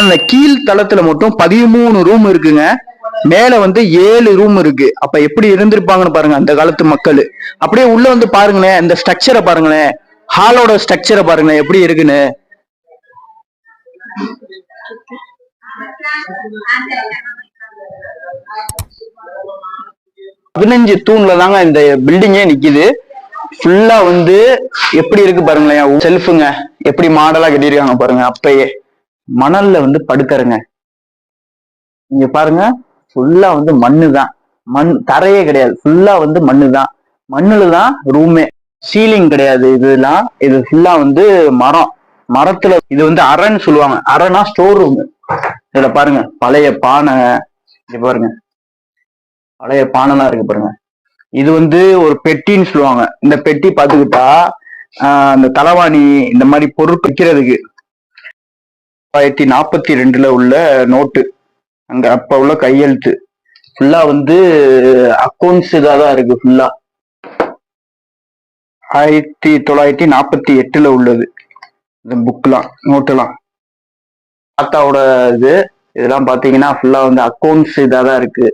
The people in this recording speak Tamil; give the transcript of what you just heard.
அந்த கீழ் தளத்துல மட்டும் பதிமூணு ரூம் இருக்குங்க. மேல வந்து ஏழு ரூம் இருக்கு. அப்ப எப்படி இருந்திருப்பாங்கன்னு பாருங்க அந்த காலத்து மக்கள். அப்படியே உள்ள வந்து பாருங்களேன் இந்த ஸ்ட்ரக்சரை பாருங்களேன். ஹாலோட ஸ்ட்ரக்சரை பாருங்களேன் எப்படி இருக்குன்னு. பதினஞ்சு தூண்ல தாங்க இந்த பில்டிங்கே நிக்குது. ஃபுல்லா வந்து எப்படி இருக்கு பாருங்களேன் செல்ஃபுங்க எப்படி மாடலா கட்டியிருக்காங்க பாருங்க அப்பயே. மணல்ல வந்து படுக்கறங்க. இங்க பாருங்க ஃபுல்லா வந்து மண்ணு தான் மண் தரையே கிடையாது. ஃபுல்லா வந்து மண்ணு தான் மண்ணுல தான் ரூமே சீலிங் கிடையாது. இதெல்லாம் இது ஃபுல்லா வந்து மரம். மரத்துல இது வந்து அறன்னு சொல்லுவாங்க. அறைனா ஸ்டோர் ரூம் இதுல பாருங்க பழைய பானை. இங்க பாருங்க. பழைய பானைலாம் இருக்கு பாருங்க. இது வந்து ஒரு பெட்டின்னு சொல்லுவாங்க. இந்த பெட்டி பாத்துக்கிட்டா அந்த தலவாணி இந்த மாதிரி பொருள் வைக்கிறதுக்கு ஆயிரத்தி நாற்பத்தி ரெண்டுல உள்ள நோட்டு. அங்க அப்ப உள்ள கையெழுத்து. ஃபுல்லா வந்து அக்கௌண்ட்ஸ் இதாக தான் இருக்கு ஃபுல்லா ஆயிரத்தி தொள்ளாயிரத்தி நாற்பத்தி எட்டுல உள்ளது. இந்த புக்லாம் நோட்டுலாம் தாத்தாவோட இது இதெல்லாம் பாத்தீங்கன்னா ஃபுல்லா வந்து அக்கௌண்ட்ஸ் இதாக தான் இருக்கு.